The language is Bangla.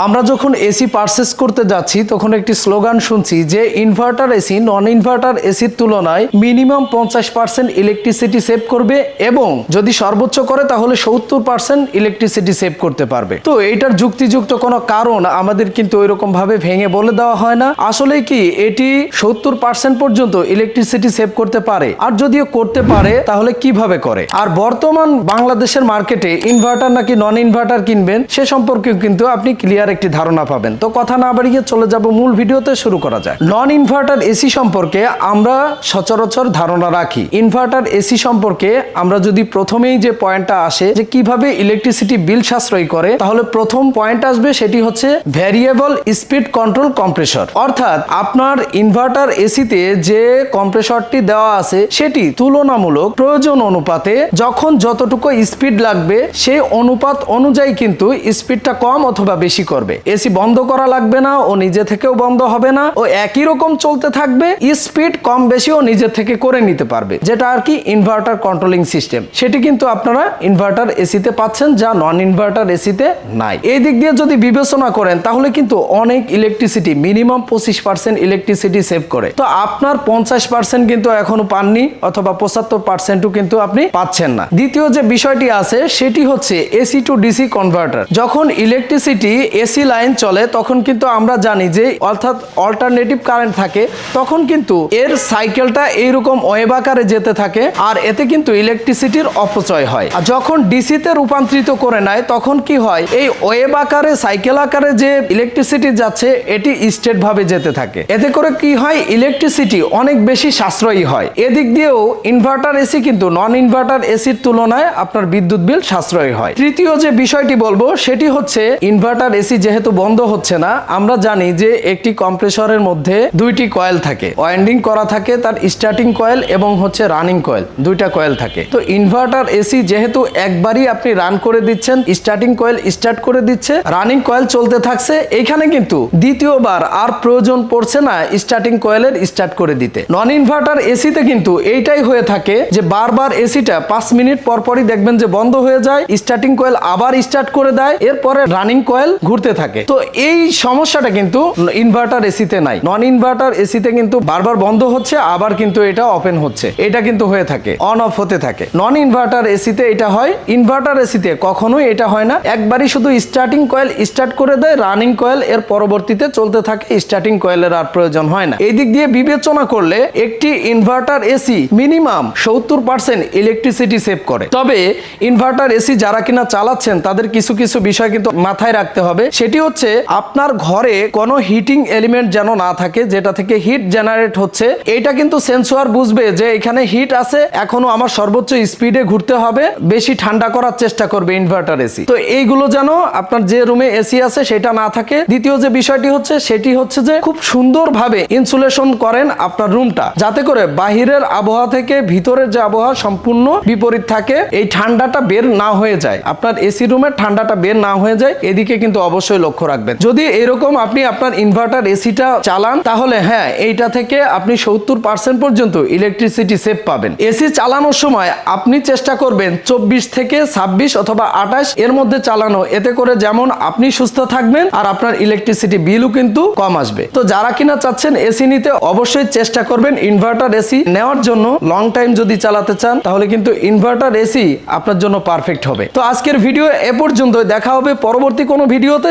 আমরা যখন এসি পারচেস করতে যাচ্ছি, তখন একটি স্লোগান শুনছি যে ইনভার্টার এসি নন ইনভার্টার এসির তুলনায় মিনিমাম পঞ্চাশ পার্সেন্ট ইলেকট্রিসিটি সেভ করবে এবং যদি সর্বোচ্চ করে, তাহলে সত্তর পার্সেন্ট ইলেকট্রিসিটি সেভ করতে পারবে। তো এটার যুক্তিযুক্ত কোনো কারণ আমাদের কিন্তু ওইরকম ভাবে ভেঙে বলে দেওয়া হয় না। আসলে কি, এটি সত্তর পার্সেন্ট পর্যন্ত ইলেকট্রিসিটি সেভ করতে পারে। আর যদিও করতে পারে, তাহলে কীভাবে করে? আর বর্তমান বাংলাদেশের মার্কেটে ইনভার্টার নাকি নন ইনভার্টার কিনবেন, সে সম্পর্কে কিন্তু আপনি ক্লিয়ার একটি ধারণা পাবেন। তো কথা না বাড়িয়ে চলে যাব মূল ভিডিওতে, শুরু করা যায় নন ইনভার্টার এসি সম্পর্কে আমরা সচরাচর ধারণা রাখি। ইনভার্টার এসি সম্পর্কে আমরা যদি প্রথমেই যে পয়েন্টটা আসে, যে কীভাবে ইলেকট্রিসিটি বিল সাশ্রয় করে, তাহলে প্রথম পয়েন্ট আসবে সেটি হচ্ছে ভ্যারিয়েবল স্পিড কন্ট্রোল কম্প্রেসর অর্থাৎ আপনার ইনভার্টার এসিতে যে কম্প্রেসরটি দেওয়া আছে, সেটি তুলনামূলক প্রয়োজন অনুপাতে যখন যতটুকু স্পিড লাগবে, সেই অনুপাত অনুযায়ী কিন্তু স্পিডটা কম অথবা বেশি করবে। এসি বন্ধ করা লাগবে না, ও নিজে থেকেও বন্ধ হবে না, ও একই রকম চলতে থাকবে, স্পিড কম বেশি ও নিজে থেকে করে নিতে পারবে। যেটা আর কি ইনভার্টার কন্ট্রোলিং সিস্টেম সেটি কিন্তু আপনারা ইনভার্টার এসিতে পাচ্ছেন, যা নন ইনভার্টার এসিতে নাই। এই দিক দিয়ে যদি বিবেচনা করেন, তাহলে কিন্তু অনেক ইলেকট্রিসিটি মিনিমাম পঁচিশ পার্সেন্ট ইলেকট্রিসিটি সেভ করে। তো আপনার পঞ্চাশ পার্সেন্ট কিন্তু এখনও পাননি, অথবা পঁচাত্তর পার্সেন্টও কিন্তু আপনি পাচ্ছেন না। দ্বিতীয় যে বিষয়টি আছে, সেটি হচ্ছে এসি টু ডিসি কনভার্টার যখন ইলেকট্রিসিটি এসি লাইন চলে, তখন কিন্তু আমরা জানি যে অর্থাৎ অল্টারনেটিভ কারেন্ট থাকে, তখন কিন্তু এর সাইকেলটা এইরকম আকারে যেতে থাকে আর এতে কিন্তু ইলেকট্রিসিটির অপচয় হয়। আর যখন ডিসিতে রূপান্তরিত করে নেয়, তখন কি হয়, এই ওয়েব আকারে সাইকেল আকারে যে ইলেকট্রিসিটি যাচ্ছে, এটি স্টেট ভাবে যেতে থাকে। এতে করে কি হয় ইলেকট্রিসিটি অনেক বেশি সাশ্রয়ী হয়। এদিক দিয়েও ইনভার্টার এসি কিন্তু নন ইনভার্টার এসির তুলনায় আপনার বিদ্যুৎ বিল সাশ্রয়ী হয়। তৃতীয় যে বিষয়টি বলব, সেটি হচ্ছে ইনভার্টার এসি যেহেতু বন্ধ হচ্ছে না, আমরা জানি যে একটি কম্প্রেসরের মধ্যে দুইটি কয়েল থাকে। ওয়াইন্ডিং করা থাকে, তার স্টার্টিং কয়েল এবং হচ্ছে রানিং কয়েল, দুইটা কয়েল থাকে। তো ইনভার্টার এসি যেহেতু একবারই আপনি রান করে দিচ্ছেন, স্টার্টিং কয়েল স্টার্ট করে দিচ্ছে, রানিং কয়েল চলতে থাকছে, এখানে কিন্তু দ্বিতীয়বার আর প্রয়োজন পড়ছে না স্টার্টিং কয়েলের স্টার্ট করে দিতে। নন ইনভার্টার এসিতে কিন্তু এইটাই হয়ে থাকে যে বারবার এসিটা পাঁচ মিনিট পর পরই দেখবেন যে বন্ধ হয়ে যায়, স্টার্টিং কয়েল আবার স্টার্ট করে দেয়, এরপরে রানিং কয়েল ঘুরতে থাকে। তো এই সমস্যাটা কিন্তু ইনভার্টার এসিতে নাই। নন ইনভার্টার এসিতে কিন্তু বারবার বন্ধ হচ্ছে, আবার কিন্তু এটা ওপেন হচ্ছে। এটা কিন্তু হয়ে থাকে অন অফ হতে থাকে। নন ইনভার্টার এসিতে এটা হয় ইনভার্টার এসিতে কখনোই এটা হয় না। একবারই শুধু স্টার্টিং কয়েল স্টার্ট করে দেয় রানিং কয়েল এর পরবর্তীতে চলতে থাকে স্টার্টিং কয়েলের আর প্রয়োজন হয় না। এই দিক দিয়ে বিবেচনা করলে একটি ইনভার্টার এসি মিনিমাম সত্তর পার্সেন্ট ইলেকট্রিসিটি সেভ করে। তবে ইনভার্টার এসি যারা কিনা চালাচ্ছেন, তাদের কিছু কিছু বিষয় কিন্তু মাথায় রাখতে হবে। সেটি হচ্ছে আপনার ঘরে কোনো হিটিং এলিমেন্ট যেন না থাকে, যেটা থেকে হিট জেনারেট হচ্ছে। এটা কিন্তু সেন্সর বুঝবে যে এখানে হিট আছে, এখনও আমার সর্বোচ্চ স্পিডে ঘুরতে হবে, বেশি ঠান্ডা করার চেষ্টা করবে ইনভার্টার এসি তো এইগুলো যেন আপনার যে রুমে এসি আছে, সেটা না থাকে। দ্বিতীয় যে বিষয়টি হচ্ছে, সেটি হচ্ছে যে খুব সুন্দরভাবে ইনসুলেশন করেন আপনার রুমটা যাতে করে বাহিরের আবহাওয়া থেকে ভিতরের যে আবহাওয়া সম্পূর্ণ বিপরীত থাকে, এই ঠান্ডাটা বের না হয়ে যায়। আপনার এসি রুমের ঠান্ডাটা বের না হয়ে যায়, এদিকে কিন্তু অবশ্যই লক্ষ্য রাখবেন। যদি এরকম আপনি আপনার ইনভার্টার এসিটা চালান, তাহলে হ্যাঁ এইটা থেকে আপনি সত্তর পার্সেন্ট পর্যন্ত ইলেকট্রিসিটি সেভ পাবেন। এসি চালানোর সময় আপনি চেষ্টা করবেন চব্বিশ থেকে ছাব্বিশ অথবা আঠাশ এর মধ্যে চালানো। এতে করে যেমন আপনি সুস্থ থাকবেন আর আপনার ইলেকট্রিসিটি বিলও কিন্তু কম আসবে। তো যারা কিনা চাচ্ছেন এসি নিতে, অবশ্যই চেষ্টা করবেন ইনভার্টার এসি নেওয়ার জন্য। লং টাইম যদি চালাতে চান, তাহলে কিন্তু ইনভার্টার এসি আপনার জন্য পারফেক্ট হবে। তো আজকের ভিডিও এ পর্যন্ত দেখা হবে পরবর্তী কোনো ভিডিওতে